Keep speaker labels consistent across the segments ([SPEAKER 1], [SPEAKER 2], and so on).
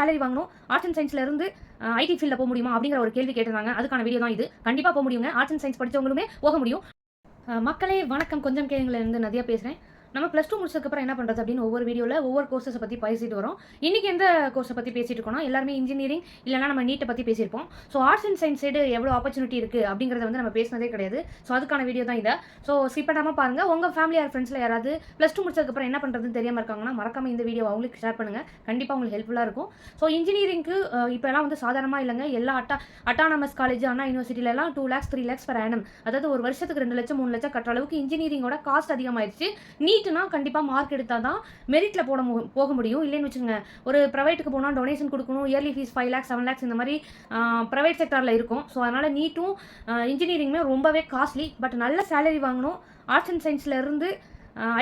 [SPEAKER 1] Salary வாங்கணும். Arts and சயின்ஸ்ல இருந்து ஐடி ஃபீல்டில் போக முடியுமா அப்படிங்கிற ஒரு கேள்வி கேட்டிருந்தாங்க. அதுக்கான வீடியோ தான் இது. கண்டிப்பாக போக முடியுங்க. ஆர்ட்ஸ் அண்ட் சயின்ஸ் படிச்சவங்களுமே போக முடியும். மக்களே வணக்கம். கொஞ்சம் கேளுங்கள இருந்து நதியா பேசுகிறேன் நம்ம ப்ளஸ் டூ முடிச்சதுக்கப்புறம் என்ன பண்ணுறது அப்படின்னு ஒவ்வொரு வீடியோவில் ஒவ்வொரு கோர்ஸஸை பற்றி பேசிட்டு வரோம். இன்றைக்கி எந்த கோர்ஸை பற்றி பேசிட்டு இருக்கோம்னா எல்லாருமே இன்ஜினியரிங் இல்லைனா நம்ம நீட்டை பற்றி பேசியிருப்போம். So arts and science side எவ்வளோ ஆப்பர்ச்சுனிட்டி இருக்குது அப்படிங்கிறத வந்து நம்ம பேசினதே கிடையாது. ஸோ அதுக்கான வீடியோ தான் இதை. ஸோ ஸ்கிப் பாருங்கள் உங்கள் ஃபேமிலி ஆர் ஃப்ரெண்ட்ஸில் யாராவது ப்ளஸ் டூ முடிச்சதுக்கப்புறம் என்ன பண்ணுறதுன்னு தெரியாமல் இருக்காங்கன்னா மறக்காமல் இந்த வீடியோ அவங்களுக்கு ஷேர் பண்ணுங்கள் கண்டிப்பாக உங்களுக்கு ஹெல்ப்ஃபுல்லாக இருக்கும். ஸோ இன்ஜினியரிங்க்கு இப்போலாம் வந்து சாதாரணமாக இல்லைங்க. எல்லா அட்டா autonomous college Anna யூனிவர்சிட்டிலலாம் two lakhs three lakhs per annum அதாவது ஒரு வருஷத்துக்கு ரெண்டு லட்சம் மூணு லட்சம் கட்டுற அளவுக்கு இன்ஜினியரிங்கோட காஸ்ட் நீ நீட்னா கண்டிப்பாக மார்க் எடுத்தால் தான் மெரிட்டில் போட மு- போக முடியும். இல்லைன்னு வச்சுங்க ஒரு ப்ரைவேட்டுக்கு போனால் டொனேஷன் கொடுக்கணும் yearly fees five lakhs seven lakhs இந்த மாதிரி ப்ரைவேட் செக்டாரில் இருக்கும். ஸோ அதனால் நீட்டும் இன்ஜினியரிங்குமே ரொம்பவே காஸ்ட்லி பட் நல்ல சேலரி வாங்கணும். ஆர்ட்ஸ் அண்ட் சயின்ஸில் இருந்து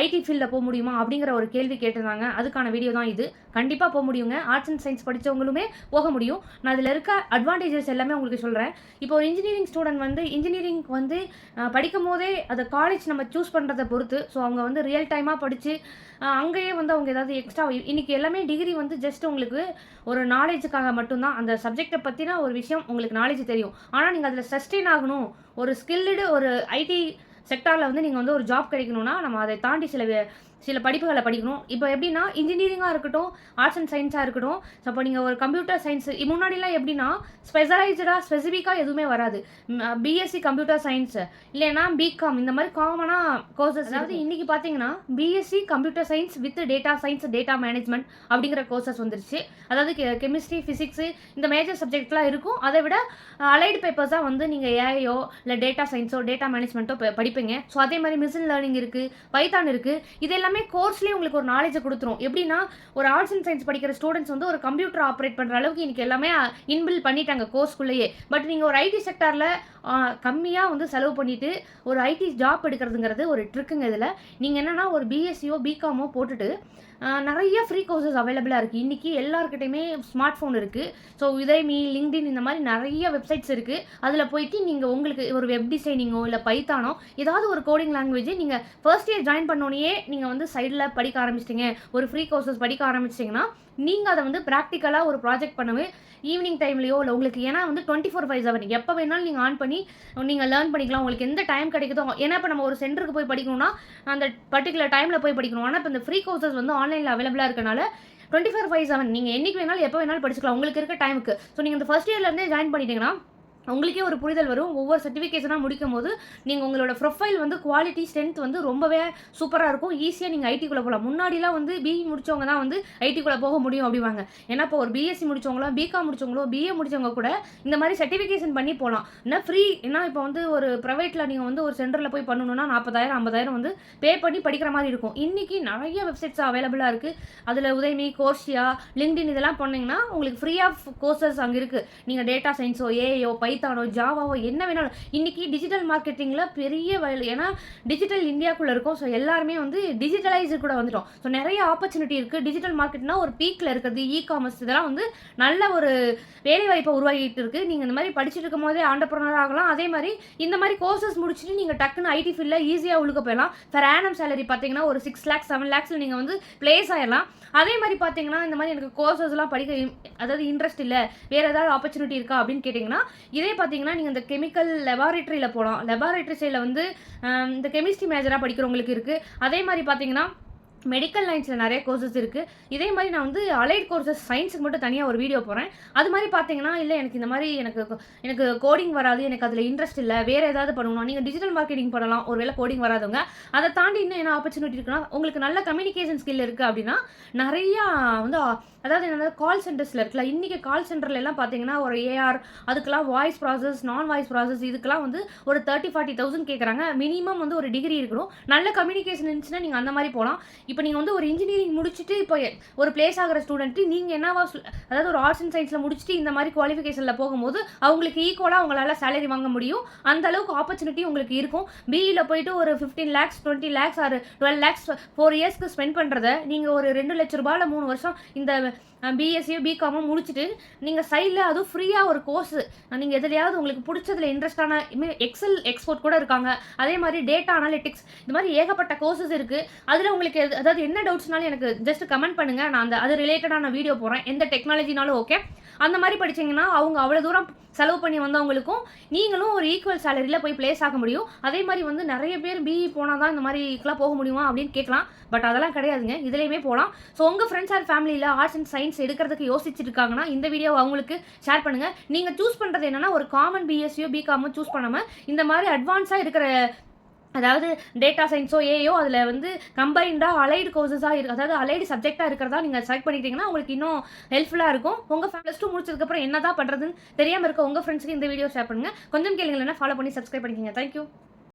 [SPEAKER 1] ஐடி ஃபீல்டில் போக முடியுமா அப்படிங்கிற ஒரு கேள்வி கேட்டிருந்தாங்க. அதுக்கான வீடியோ தான் இது. கண்டிப்பாக போக முடியுங்க. ஆர்ட்ஸ் அண்ட் சயின்ஸ் படித்தவங்களுமே போக முடியும். நான் அதில் இருக்க அட்வான்டேஜஸ் எல்லாமே உங்களுக்கு சொல்கிறேன் இப்போ ஒரு இன்ஜினியரிங் ஸ்டூடெண்ட் வந்து இன்ஜினியரிங் வந்து படிக்கும் போதே அதை காலேஜ் நம்ம சூஸ் பண்ணுறதை பொறுத்து ஸோ அவங்க வந்து ரியல் டைமாக படித்து அங்கேயே வந்து அவங்க ஏதாவது எக்ஸ்ட்ரா இன்றைக்கி எல்லாமே டிகிரி வந்து ஜஸ்ட் உங்களுக்கு ஒரு நாலேஜுக்காக மட்டும்தான். அந்த சப்ஜெக்டை பற்றின ஒரு விஷயம் உங்களுக்கு நாலேஜ் தெரியும். ஆனால் நீங்கள் அதில் சஸ்டெயின் ஆகணும். ஒரு ஸ்கில்டு ஒரு ஐடி செக்டாரில் வந்து நீங்கள் வந்து ஒரு ஜாப் கிடைக்கணும்னா நம்ம அதை தாண்டி சில சில படிப்புகளை படிக்கணும். இப்போ எப்படின்னா இன்ஜினியரிங்காக இருக்கட்டும் ஆர்ட்ஸ் அண்ட் சயின்ஸாக இருக்கட்டும். அப்போ நீங்கள் ஒரு கம்ப்யூட்டர் சயின்ஸ் முன்னாடிலாம் எப்படின்னா ஸ்பெஷலைஸ்டாக ஸ்பெசிஃபிக்காக எதுவுமே வராது. பிஎஸ்சி கம்ப்யூட்டர் சயின்ஸ் இல்லைன்னா பிகாம் இந்த மாதிரி காமனாக கோர்சஸ் அதாவது இன்னைக்கு பார்த்தீங்கன்னா BSc computer science with data science data management அப்படிங்கிற கோர்சஸ் வந்துருச்சு. அதாவது கெமிஸ்ட்ரி ஃபிசிக்ஸு இந்த மேஜர் சப்ஜெக்ட்லாம் இருக்கும். அதை விட அலைடு பேப்பர்ஸ் தான் வந்து நீங்கள் ஏஐயோ இல்லை டேட்டா சயின்ஸோ டேட்டா மேனேஜ்மெண்ட்டோ படிப்பீங்க. ஸோ அதே மாதிரி மிஷின் லேர்னிங் இருக்குது பைத்தான் இருக்குது இது எல்லாமே கோர்ஸ்லேயே உங்களுக்கு ஒரு நாலேஜை கொடுத்துரும். எப்படின்னா ஒரு ஆர்ட்ஸ் அண்ட் சயின்ஸ் படிக்கிற ஸ்டூடெண்ட்ஸ் வந்து ஒரு கம்ப்யூட்டர் ஆப்ரேட் பண்ணுற அளவுக்கு இன்றைக்கி எல்லாமே இன்பில் பண்ணிட்டாங்க கோர்ஸ்க்குள்ளேயே பட் நீங்கள் ஒரு ஐடி செக்டாரில் கம்மியாக வந்து செலவு பண்ணிட்டு ஒரு ஐடி ஜாப் எடுக்கிறதுங்கிறது ஒரு ட்ரிக்குங்க இதில். நீங்கள் என்னென்னா ஒரு பிஎஸ்சியோ பிகாமோ போட்டுட்டு நிறைய ஃப்ரீ கோர்சஸ் அவைலபிளாக இருக்குது இன்றைக்கி எல்லாருக்கிட்டையுமே ஸ்மார்ட் ஃபோன் இருக்குது ஸோ உதயமி லிங்க்டின் இந்த மாதிரி நிறைய வெப்சைட்ஸ் இருக்குது அதில் போயிட்டு நீங்கள் உங்களுக்கு ஒரு வெப் டிசைனிங்கோ இல்லை பைத்தானோ ஏதாவது ஒரு கோடிங் லாங்குவேஜ் நீங்கள் ஃபர்ஸ்ட் இயர் ஜாயின் பண்ணோடனே நீங்கள் வந்து சைடில் படிக்க ஆரம்பிச்சிட்டிங்க ஒரு ஃப்ரீ கோர்சஸ் படிக்க ஆரம்பிச்சிட்டிங்கன்னா நீங்கள் அதை வந்து ப்ராக்டிக்கலாக ஒரு ப்ராஜெக்ட் பண்ணவே ஈவினிங் டைம்லையோ இல்லை உங்களுக்கு ஏன்னா வந்து டுவெண்ட்டி ஃபோர் ஃபைவ் செவன் எப்போ வேணாலும் நீங்கள் ஆன் பண்ணி நீங்கள் லேர்ன் பண்ணிக்கலாம். உங்களுக்கு எந்த டைம் கிடைக்குதோ ஏன்னா இப்போ நம்ம ஒரு சென்டருக்கு போய் படிக்கணும்னா அந்த பர்டிகுலர் டைமில் போய் படிக்கணும். ஆனால் இப்போ இந்த ஃப்ரீ கோர்சஸ் வந்து ஆன்லைனில் அவைலபிளாக இருக்கனால டுவெண்ட்டி ஃபோர் ஃபைவ் செவன் நீங்கள் என்றைக்கு வேணாலும் எப்போ வேணாலும் படிச்சுக்கலாம். உங்களுக்கு இருக்க டைமுக்கு ஸோ நீங்கள் இந்த ஃபஸ்ட் இயர்லேருந்தே ஜாயின் பண்ணிட்டீங்கன்னா உங்களுக்கே ஒரு புரிதல் வரும். ஒவ்வொரு சர்டிஃபிகேஷனாக முடிக்கும் போது நீங்கள் உங்களோட ப்ரொஃபைல் வந்து குவாலிட்டி ஸ்ட்ரென்த் வந்து ரொம்பவே சூப்பராக இருக்கும். ஈஸியாக நீங்கள் ஐடிக்குள்ளே போகலாம் முன்னாடிலாம் வந்து பிஇ முடிச்சவங்க தான் வந்து ஐடிக்குள்ளே போக முடியும் அப்படிவாங்க ஏன்னா இப்போ ஒரு பிஎஸ்சி முடிச்சவங்களோ பிகாம் முடிச்சவங்களோ பிஏ முடிச்சவங்க கூட இந்த மாதிரி சர்டிஃபிகேஷன் பண்ணி போகலாம் ஏன்னா ஃப்ரீ ஏன்னா இப்போ வந்து ஒரு ப்ரைவேட்டில் நீங்கள் வந்து ஒரு சென்டரில் போய் பண்ணணும்னா நாற்பதாயிரம் ஐம்பதாயிரம் வந்து பே பண்ணி படிக்கிற மாதிரி இருக்கும். இன்றைக்கி நிறைய வெப்சைட்ஸ் அவைலபிளாக இருக்குது அதில் உதயமி கோர்ஷியா லிங்க்டின் இதெல்லாம் பண்ணிங்கன்னா உங்களுக்கு ஃப்ரீ ஆஃப் கோர்சஸ் அங்கே இருக்குது நீங்கள் டேட்டா சயின்ஸோ ஏஐயோ பைத்தானோ ஜாவாவோ என்ன வேணாலும். இன்னைக்கு டிஜிட்டல் மார்க்கெட்டிங்கில் பெரிய வயல் ஏன்னா டிஜிட்டல் இந்தியாக்குள்ளே இருக்கும். ஸோ எல்லாருமே வந்து டிஜிட்டலைஸ் கூட வந்துட்டோம். ஸோ நிறைய ஆப்பர்ச்சுனிட்டி இருக்குது டிஜிட்டல் மார்க்கெட்னா ஒரு பீக்கில் இருக்கிறது இ காமர்ஸ் இதெல்லாம் வந்து நல்ல ஒரு வேலைவாய்ப்பை உருவாகிட்டு இருக்கு. நீங்கள் இந்த மாதிரி படிச்சுட்டு இருக்கும் போதே ஆண்டர்பிரனர் ஆகலாம். அதே மாதிரி இந்த மாதிரி கோர்சஸ் முடிச்சுட்டு நீங்கள் டக்குன்னு ஐடி ஃபீல்டில் ஈஸியாக உழுக்க போயிடலாம். ஃபர் ஆனம் சேலரி பார்த்தீங்கன்னா ஒரு சிக்ஸ் லேக்ஸ் செவன் லேக்ஸில் நீங்கள் வந்து பிளேஸ் ஆயிடலாம். அதே மாதிரி பார்த்தீங்கன்னா இந்த மாதிரி எனக்கு கோர்சஸ்லாம் படிக்க அதாவது இன்ட்ரெஸ்ட் இல்லை. வேறு ஏதாவது ஆப்பர்ச்சுனிட்டி இருக்கா அப்படின்னு கேட்டிங்கன்னா இதே பார்த்தீங்கன்னா நீங்கள் இந்த கெமிக்கல் லெபாரேட்டரியில் போகலாம் லெபாரேட்டரி சைடில் வந்து இந்த கெமிஸ்ட்ரி மேஜராக படிக்கிறவங்களுக்கு இருக்குது அதே மாதிரி பார்த்தீங்கன்னா மெடிக்கல் லைன்ஸில் நிறைய கோர்சஸ் இருக்குது இதே மாதிரி நான் வந்து அலைட் கோர்சஸ் சயின்ஸுக்கு மட்டும் தனியாக ஒரு வீடியோ போகிறேன் அது மாதிரி பார்த்தீங்கன்னா இல்லை எனக்கு இந்த மாதிரி எனக்கு எனக்கு கோடிங் வராது எனக்கு அதில் இன்ட்ரெஸ்ட் இல்லை வேறு ஏதாவது பண்ணணும் நீங்கள் டிஜிட்டல் மார்க்கெட்டிங் பண்ணலாம். ஒருவேளை கோடிங் வராதவங்க. அதை தாண்டி இன்னும் என்ன ஆப்பர்ச்சுனிட்டி இருக்குன்னா உங்களுக்கு நல்ல கம்யூனிகேஷன் ஸ்கில் இருக்குது அப்படின்னா நிறையா வந்து அதாவது என்ன கால் சென்டர்ஸில் இருக்குல்ல இன்றைக்கி கால் சென்டர்ல எல்லாம் பார்த்தீங்கன்னா ஒரு ஏஆர் அதுக்கெல்லாம் வாய்ஸ் ப்ராசஸ் நான் வாய்ஸ் ப்ராசஸ் இதுக்கெல்லாம் வந்து ஒரு தேர்ட்டி ஃபார்ட்டி தௌசண்ட் கேட்குறாங்க மினிமம் வந்து ஒரு டிகிரி இருக்கணும். நல்ல கம்யூனிகேஷன் இருந்துச்சுன்னா நீங்கள் அந்த மாதிரி போகலாம் இப்போ நீங்கள் வந்து ஒரு இன்ஜினியரிங் முடிச்சுட்டு இப்போ ஒரு பிளேஸ் ஆகிற ஸ்டூடெண்ட்டு நீங்கள் என்னவா அதாவது ஒரு ஆர்ட்ஸ் அண்ட் சயின்ஸில் முடிச்சுட்டு இந்த மாதிரி குவாலிஃபிகேஷனில் போகும்போது அவங்களுக்கு ஈக்குவலாக அவங்களால சேலரி வாங்க முடியும். அந்த அளவுக்கு ஆப்பர்ச்சுனிட்டி உங்களுக்கு இருக்கும். பிஇயில் போயிட்டு ஒரு fifteen lakhs twenty lakhs or twelve lakhs four இயர்ஸ்க்கு ஸ்பெண்ட் பண்ணுறத நீங்கள் ஒரு ரெண்டு லட்ச ரூபாயில் மூணு வருஷம் இந்த பிஎஸ்சியோ பிகாமோ முடிச்சுட்டு நீங்கள் சைடில் அதுவும் ஃப்ரீயாக ஒரு கோர்ஸ் நீங்கள் எதுலையாவது உங்களுக்கு பிடிச்சதில் இன்ட்ரெஸ்டான எக்ஸல் எக்ஸ்போர்ட் கூட இருக்காங்க. அதே மாதிரி டேட்டா அனாலிட்டிக்ஸ் இந்த மாதிரி ஏகப்பட்ட கோர்சஸ் இருக்குது அதில் உங்களுக்கு அதாவது என்ன டவுட்ஸ்னாலும் எனக்கு ஜஸ்ட் கமெண்ட் பண்ணுங்கள் நான் அந்த அது ரிலேட்டடான வீடியோ போடுறேன். எந்த டெக்னாலஜினாலும் ஓகே அந்த மாதிரி படிச்சீங்கன்னா அவங்க அவ்வளோ தூரம் செலவு பண்ணி வந்தவங்களுக்கும் நீங்களும் ஒரு ஈக்குவல் சேலரியில் போய் பிளேஸ் ஆக முடியும். அதே மாதிரி வந்து நிறைய பேர் பிஇ போனால் தான் இந்த மாதிரிக்கெலாம் போக முடியுமா அப்படின்னு கேட்கலாம். பட் அதெல்லாம் கிடையாதுங்க. இதுலேயுமே போகலாம் ஸோ உங்கள் ஃப்ரெண்ட்ஸ் ஆர் ஃபேமிலியில் ஆர்ட்ஸ் அண்ட் சயின்ஸ் எடுக்கிறதுக்கு யோசிச்சுட்டு இருக்காங்கன்னா இந்த வீடியோ அவங்களுக்கு ஷேர் பண்ணுங்கள் நீங்கள் சூஸ் பண்ணுறது என்னன்னா ஒரு காமன் பிஎஸ்சியோ பிகாமோ சூஸ் பண்ணாமல் இந்த மாதிரி அட்வான்ஸாக இருக்கிற அதாவது டேட்டா சயின்ஸோ ஏயோ அதில் வந்து கம்பைன்டாக அலைடு கோர்சஸாக இருக்கு அதாவது அலைடு சப்ஜெக்டாக இருக்கிறதா நீங்கள் செலக்ட் பண்ணிக்கிட்டீங்கன்னா உங்களுக்கு இன்னும் ஹெல்ப்ஃபுல்லாக இருக்கும். உங்கள் ப்ளஸ் டூ முடிச்சதுக்கப்புறம் என்ன தான் பண்ணுறதுன்னு தெரியாமல் இருக்க உங்கள் ஃப்ரெண்ட்ஸ்க்கு இந்த வீடியோ ஷேர் பண்ணுங்கள் கொஞ்சம் கேளுங்க ஃபாலோ பண்ணி சப்ஸ்கிரைப் பண்ணிக்கோங்க. தேங்க்யூ